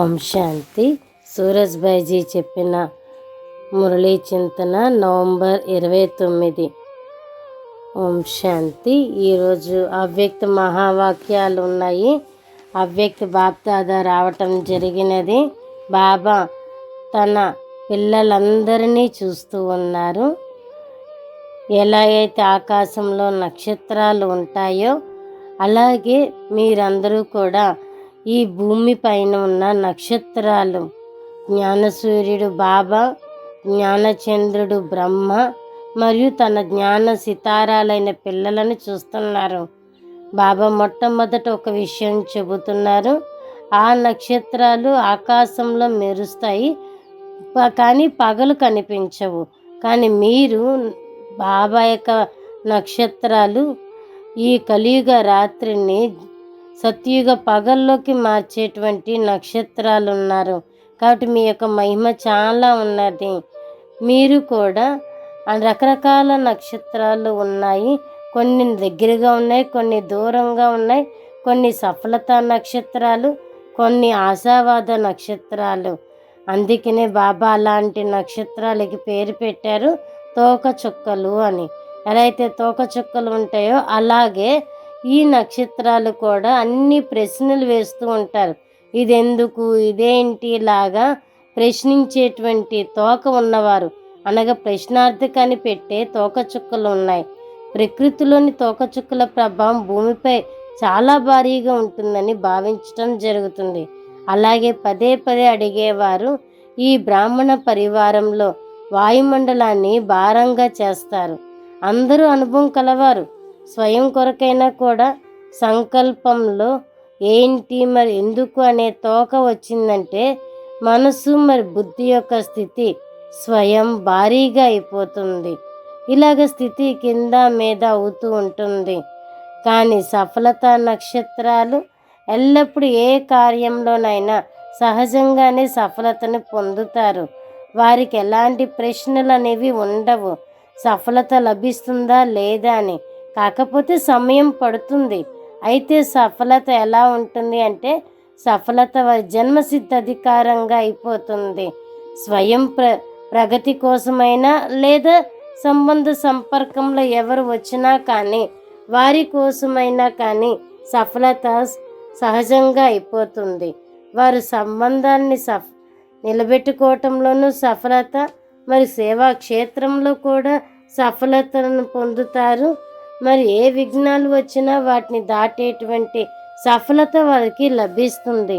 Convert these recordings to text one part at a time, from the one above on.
ఓం శాంతి. సూరజ్ బైజీ చెప్పిన మురళీ చింతన నవంబర్ ఇరవై తొమ్మిది. ఓం శాంతి. ఈరోజు అవ్యక్త మహావాక్యాలు ఉన్నాయి. అవ్యక్త బాప్దాద రావటం జరిగినది. బాబా తన పిల్లలందరినీ చూస్తూ ఉన్నారు. ఎలా అయితే ఆకాశంలో నక్షత్రాలు ఉంటాయో అలాగే మీరందరూ కూడా ఈ భూమి పైన ఉన్న నక్షత్రాలు. జ్ఞానసూర్యుడు బాబా జ్ఞానచంద్రుడు బ్రహ్మ మరియు తన జ్ఞాన సితారాలైన పిల్లలను చూస్తున్నారు. బాబా మొట్టమొదట ఒక విషయం చెబుతున్నారు. ఆ నక్షత్రాలు ఆకాశంలో మెరుస్తాయి ప- కానీ పగలు కనిపించవు. కానీ మీరు బాబా యొక్క నక్షత్రాలు ఈ కలియుగ రాత్రిని సత్యుగ పగల్లోకి మార్చేటువంటి నక్షత్రాలు ఉన్నారు కాబట్టి మీ యొక్క మహిమ చాలా ఉన్నది. మీరు కూడా రకరకాల నక్షత్రాలు ఉన్నాయి. కొన్ని దగ్గరగా ఉన్నాయి కొన్ని దూరంగా ఉన్నాయి. కొన్ని సఫలత నక్షత్రాలు కొన్ని ఆశావాద నక్షత్రాలు. అందుకనే బాబా అలాంటి నక్షత్రాలకి పేరు పెట్టారు తోక చుక్కలు అని. ఎలా అయితే తోక చుక్కలు ఉంటాయో అలాగే ఈ నక్షత్రాలు కూడా అన్ని ప్రశ్నలు వేస్తూ ఉంటారు. ఇదెందుకు? ఇదేంటి? లాగా ప్రశ్నించేటువంటి తోక ఉన్నవారు. అనగా ప్రశ్నార్థకాన్ని పెట్టే తోకచుక్కలు ఉన్నాయి. ప్రకృతిలోని తోకచుక్కల ప్రభావం భూమిపై చాలా భారీగా ఉంటుందని భావించటం జరుగుతుంది. అలాగే పదే పదే అడిగేవారు ఈ బ్రాహ్మణ పరివారంలో వాయుమండలాన్ని భారంగా చేస్తారు. అందరూ అనుభవం కలవారు. స్వయం కొరకైనా కూడా సంకల్పంలో ఏంటి మరి ఎందుకు అనే తోక వచ్చిందంటే మనసు మరి బుద్ధి యొక్క స్థితి స్వయం భారీగా అయిపోతుంది. ఇలాగ స్థితి కింద మీద అవుతూ ఉంటుంది. కానీ సఫలత నక్షత్రాలు ఎల్లప్పుడూ ఏ కార్యంలోనైనా సహజంగానే సఫలతను పొందుతారు. వారికి ఎలాంటి ప్రశ్నలు అనేవి ఉండవు. సఫలత లభిస్తుందా లేదా అని కాకపోతే సమయం పడుతుంది. అయితే సఫలత ఎలా ఉంటుంది అంటే సఫలత వారి జన్మసిద్ధ అధికారంగా అయిపోతుంది. స్వయం ప్ర ప్రగతి కోసమైనా లేదా సంబంధ సంపర్కంలో ఎవరు వచ్చినా కానీ వారి కోసమైనా కానీ సఫలత సహజంగా అయిపోతుంది. వారు సంబంధాన్ని సఫ నిలబెట్టుకోవటంలోనూ సఫలత మరి సేవా క్షేత్రంలో కూడా సఫలతను పొందుతారు. మరి ఏ విఘ్నాలు వచ్చినా వాటిని దాటేటువంటి సఫలత వారికి లభిస్తుంది.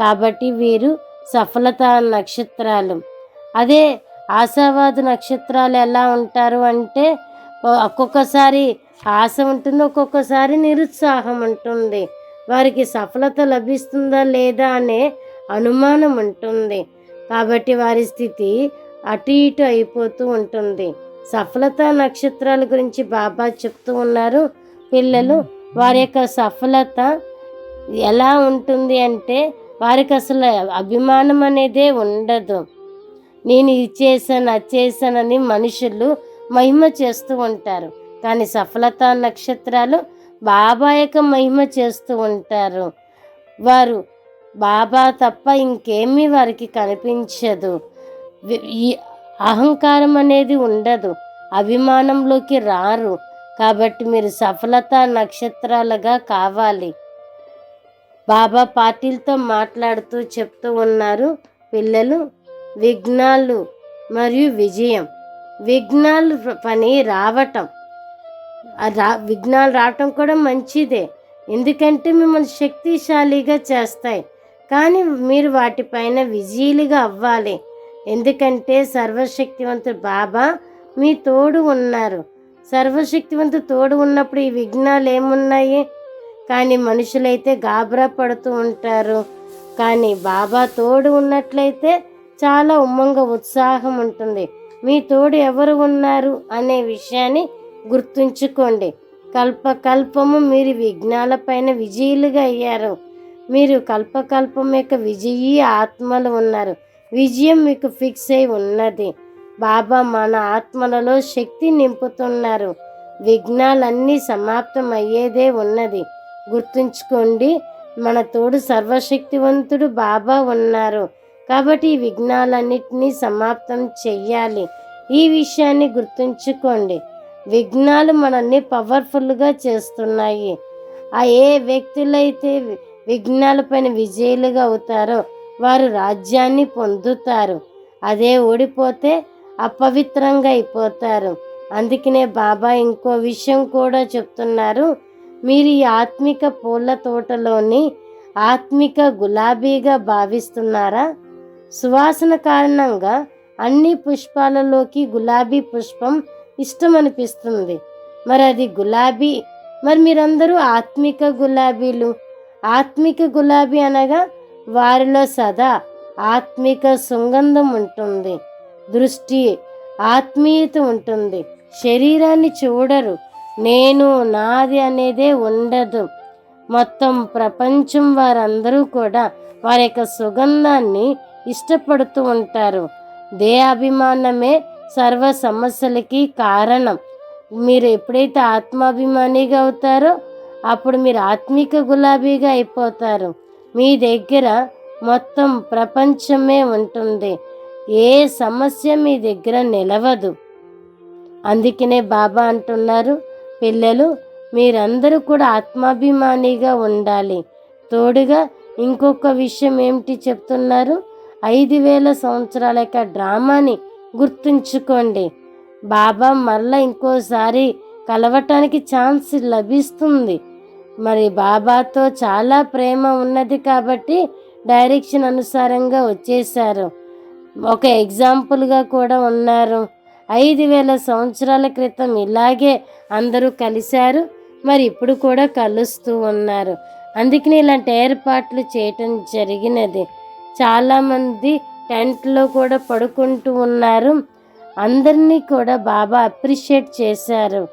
కాబట్టి వీరు సఫలత నక్షత్రాలు. అదే ఆశావాద నక్షత్రాలు ఎలా ఉంటారు అంటే ఒక్కొక్కసారి ఆశ ఉంటుంది ఒక్కొక్కసారి నిరుత్సాహం ఉంటుంది. వారికి సఫలత లభిస్తుందా లేదా అనే అనుమానం ఉంటుంది. కాబట్టి వారి స్థితి అటు ఇటు అయిపోతూ ఉంటుంది. సఫలత నక్షత్రాల గురించి బాబా చెప్తూ ఉన్నారు. పిల్లలు వారి యొక్క సఫలత ఎలా ఉంటుంది అంటే వారికి అసలు అభిమానం అనేదే ఉండదు. నేను ఇది చేశాను అది చేశానని మనుషులు మహిమ చేస్తూ ఉంటారు. కానీ సఫలత నక్షత్రాలు బాబా యొక్క మహిమ చేస్తూ ఉంటారు. వారు బాబా తప్ప ఇంకేమీ వారికి కనిపించదు. ఈ అహంకారం అనేది ఉండదు. అభిమానంలోకి రారు. కాబట్టి మీరు సఫలత నక్షత్రాలుగా కావాలి. బాబా పాటిల్తో మాట్లాడుతూ చెప్తూ ఉన్నారు పిల్లలు. విఘ్నాలు మరియు విజయం. విఘ్నాలు పని రావటం. రా విఘ్నాలు రావటం కూడా మంచిదే. ఎందుకంటే మిమ్మల్ని శక్తిశాలిగా చేస్తాయి. కానీ మీరు వాటిపైన విజయులుగా అవ్వాలి. ఎందుకంటే సర్వశక్తివంతుడు బాబా మీ తోడు ఉన్నారు. సర్వశక్తివంతు తోడు ఉన్నప్పుడు ఈ విఘ్నాలు ఏమున్నాయి? కానీ మనుషులైతే గాబరా పడుతూ ఉంటారు. కానీ బాబా తోడు ఉన్నట్లయితే చాలా ఉమ్మంగ ఉత్సాహం ఉంటుంది. మీ తోడు ఎవరు ఉన్నారు అనే విషయాన్ని గుర్తుంచుకోండి. కల్పకల్పము మీరు విఘ్నాలపైన విజయులుగా అయ్యారు. మీరు కల్పకల్పం యొక్క విజయీ ఆత్మలు ఉన్నారు. విజయం మీకు ఫిక్స్ అయి ఉన్నది. బాబా మన ఆత్మలలో శక్తి నింపుతున్నారు. విఘ్నాలన్నీ సమాప్తం అయ్యేదే ఉన్నది. గుర్తుంచుకోండి మన తోడు సర్వశక్తివంతుడు బాబా ఉన్నారు. కాబట్టి ఈ విఘ్నాలన్నిటినీ సమాప్తం చెయ్యాలి. ఈ విషయాన్ని గుర్తుంచుకోండి. విఘ్నాలు మనల్ని పవర్ఫుల్గా చేస్తున్నాయి. ఆ ఏ వ్యక్తులైతే విఘ్నాలపైన విజయులుగా అవుతారో వారు రాజ్యాన్ని పొందుతారు. అదే ఓడిపోతే అపవిత్రంగా అయిపోతారు అందుకనే బాబా ఇంకో విషయం కూడా చెప్తున్నారు. మీరు ఈ ఆత్మిక పూల తోటలోని ఆత్మిక గులాబీగా భావిస్తున్నారా? సువాసన కారణంగా అన్ని పుష్పాలలోకి గులాబీ పుష్పం ఇష్టం అనిపిస్తుంది మరి అది గులాబీ. మరి మీరందరూ ఆత్మిక గులాబీలు. ఆత్మిక గులాబీ అనగా వారిలో సదా ఆత్మిక సుగంధం ఉంటుంది. దృష్టి ఆత్మీయత ఉంటుంది. శరీరాన్ని చూడరు. నేను నాది అనేదే ఉండదు. మొత్తం ప్రపంచం వారందరూ కూడా వారి యొక్క సుగంధాన్ని ఇష్టపడుతూ ఉంటారు. దేహాభిమానమే సర్వ సమస్యలకి కారణం. మీరు ఎప్పుడైతే ఆత్మాభిమానిగా అవుతారో అప్పుడు మీరు ఆత్మిక గులాబీగా అయిపోతారు. మీ దగ్గర మొత్తం ప్రపంచమే ఉంటుంది. ఏ సమస్య మీ దగ్గర నిలవదు. అందుకనే బాబా అంటున్నారు పిల్లలు మీరందరూ కూడా ఆత్మాభిమానిగా ఉండాలి. తోడుగా ఇంకొక విషయం ఏమిటి చెప్తున్నారు? ఐదు వేల సంవత్సరాల యొక్క డ్రామాని గుర్తుంచుకోండి. బాబా మళ్ళీ ఇంకోసారి కలవటానికి ఛాన్స్ లభిస్తుంది. మరి బాబాతో చాలా ప్రేమ ఉన్నది కాబట్టి డైరెక్షన్ అనుసారంగా వచ్చేసారు ఒక ఎగ్జాంపుల్గా కూడా ఉన్నారు. ఐదు వేల సంవత్సరాల క్రితం ఇలాగే అందరూ కలిశారు. మరి ఇప్పుడు కూడా కలుస్తూ ఉన్నారు. అందుకని ఇలాంటి ఏర్పాట్లు చేయటం జరిగినది. చాలామంది టెంట్లో కూడా పడుకుంటూ ఉన్నారు. అందరినీ కూడా బాబా అప్రిషియేట్ చేశారు.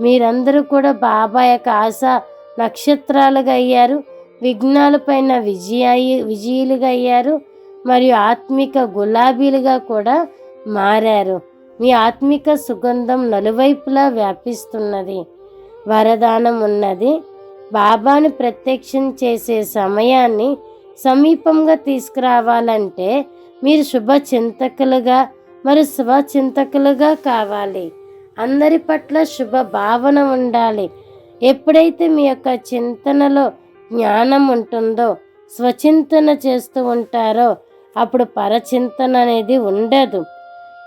మీరందరూ కూడా బాబా యొక్క ఆశ నక్షత్రాలుగా అయ్యారు. విఘ్నాలపైన విజయాయి విజయులుగా అయ్యారు. మరియు ఆత్మిక గులాబీలుగా కూడా మారారు. మీ ఆత్మిక సుగంధం నలువైపులా వ్యాపిస్తున్నది. వరదానం ఉన్నది. బాబాను ప్రత్యక్షం చేసే సమయాన్ని సమీపంగా తీసుకురావాలంటే మీరు శుభ చింతకులుగా మరి శుభ చింతకులుగా కావాలి. అందరి పట్ల శుభ భావన ఉండాలి. ఎప్పుడైతే మీ యొక్క చింతనలో జ్ఞానం ఉంటుందో స్వచింతన చేస్తూ ఉంటారో అప్పుడు పరచింతన అనేది ఉండదు.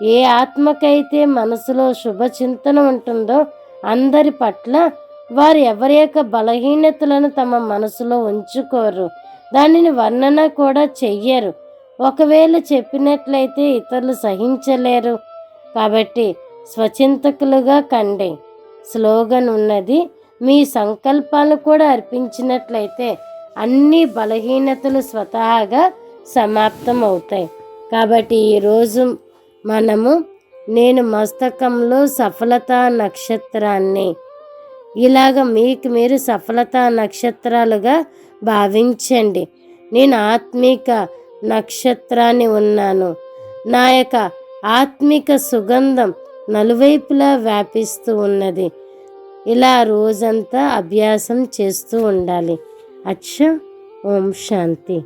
ఏ ఆత్మకైతే మనసులో శుభచింతన ఉంటుందో అందరి పట్ల వారు ఎవరి యొక్క బలహీనతలను తమ మనసులో ఉంచుకోరు. దానిని వర్ణన కూడా చెయ్యరు. ఒకవేళ చెప్పినట్లయితే ఇతరులు సహించలేరు. కాబట్టి స్వచింతకులుగా కండి. స్లోగన్ ఉన్నది మీ సంకల్పాలు కూడా అర్పించినట్లయితే అన్ని బలహీనతలు స్వతహాగా సమాప్తం అవుతాయి కాబట్టి ఈరోజు మనము నేను మస్తకంలో సఫలతా నక్షత్రాన్ని ఇలాగ మీకు మీరు సఫలతా నక్షత్రాలుగా భావించండి. నేను ఆత్మిక నక్షత్రాన్ని ఉన్నాను. నా యొక్క ఆత్మిక సుగంధం నలువైపులా వ్యాపిస్తూ ఉన్నది. ఇలా రోజంతా అభ్యాసం చేస్తూ ఉండాలి. అచ్చ ఓం శాంతి.